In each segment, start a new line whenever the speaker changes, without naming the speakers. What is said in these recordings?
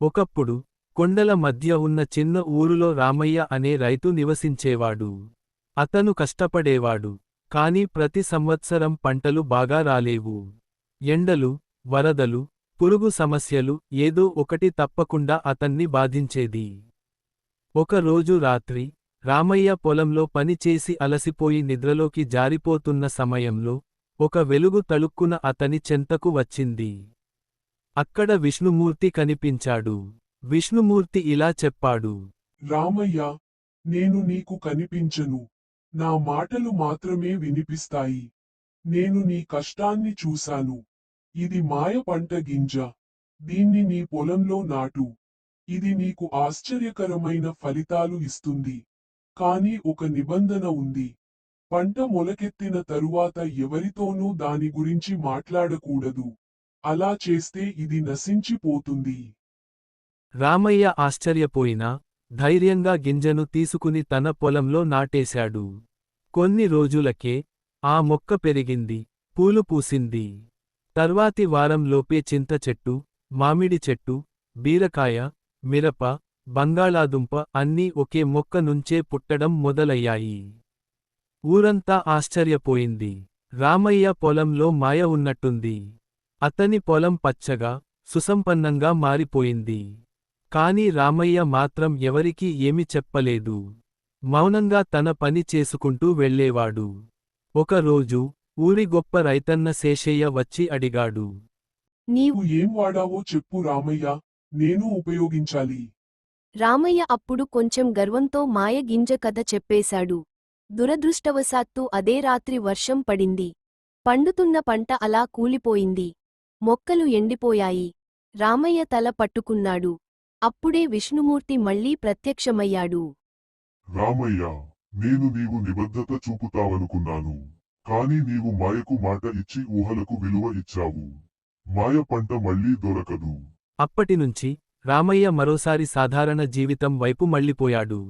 ఒకప్పుడు కొండల మధ్య ఉన్న చిన్న ఊరులో రామయ్య అనే రైతు నివసించేవాడు. అతను కష్టపడేవాడు కాని ప్రతి సంవత్సరం పంటలు బాగా రాలేవు. ఎండలు వరదలు పురుగు సమస్యలు ఏదో ఒకటి తప్పకుండా అతన్ని బాధించేది. ఒకరోజు రాత్రి రామయ్య పొలంలో పనిచేసి అలసిపోయి నిద్రలోకి జారిపోతున్న సమయంలో ఒక వెలుగు తళుక్కున అతని చెంతకు వచ్చింది. అక్కడ విష్ణుమూర్తి కనిపించాడు. విష్ణుమూర్తి ఇలా చెప్పాడు.
రామయ్య నేను నీకు కనిపించను. నా మాటలు మాత్రమే వినిపిస్తాయి. నేను నీ కష్టాన్ని చూశాను. ఇది మాయ పంట గింజ. దీన్ని నీ పొలంలో నాటు. ఇది నీకు ఆశ్చర్యకరమైన ఫలితాలు ఇస్తుంది. కానీ ఒక నిబంధన ఉంది. పంట మొలకెత్తిన తరువాత ఎవరితోనూ దాని గురించి మాట్లాడకూడదు. అలా చేస్తే ఇది నశించిపోతుంది.
రామయ్య ఆశ్చర్యపోయినా ధైర్యంగా గింజను తీసుకుని తన పొలంలో నాటేశాడు. కొన్ని రోజులకే ఆ మొక్క పెరిగింది పూలు పూసింది. తర్వాతి వారంలోపే చింత చెట్టు మామిడి చెట్టు బీరకాయ మిరప బంగాళాదుంప అన్నీ ఒకే మొక్క నుంచే పుట్టడం మొదలయ్యాయి. ఊరంతా ఆశ్చర్యపోయింది. రామయ్య పొలంలో మాయ ఉన్నట్టుంది. అతని పొలం పచ్చగా సుసంపన్నంగా మారిపోయింది. కాని రామయ్య మాత్రం ఎవరికీ ఏమి చెప్పలేదు. మౌనంగా తన పని చేసుకుంటూ వెళ్ళేవాడు. ఒకరోజు ఊరి గొప్ప రైతన్న శేషయ్య వచ్చి అడిగాడు.
నీవు
ఏం వాడావో చెప్పు రామయ్య నేను ఉపయోగించాలి.
రామయ్య అప్పుడు కొంచెం గర్వంతో మాయ గింజ కథ చెప్పేశాడు. దురదృష్టవశాత్తు అదే రాత్రి వర్షం పడింది. పండుతున్న పంట అలా కూలిపోయింది. మొక్కలు ఎండిపోయాయి. రామయ్య తల పట్టుకున్నాడు. అప్పుడే విష్ణుమూర్తి మళ్ళీ ప్రత్యక్షమయ్యాడు.
రామయ్య నేను నీవు నిబద్ధత చూపుతావనుకున్నాను. కాని నీవు మాయకు మాట ఇచ్చి ఊహలకు విలువ ఇచ్చావు. మాయ పంట మళ్ళీ దొరకదు.
అప్పటినుంచి రామయ్య మరోసారి సాధారణ జీవితం వైపు మళ్ళిపోయాడు.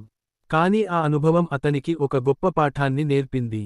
కాని ఆ అనుభవం అతనికి ఒక గొప్ప పాఠాన్ని నేర్పింది.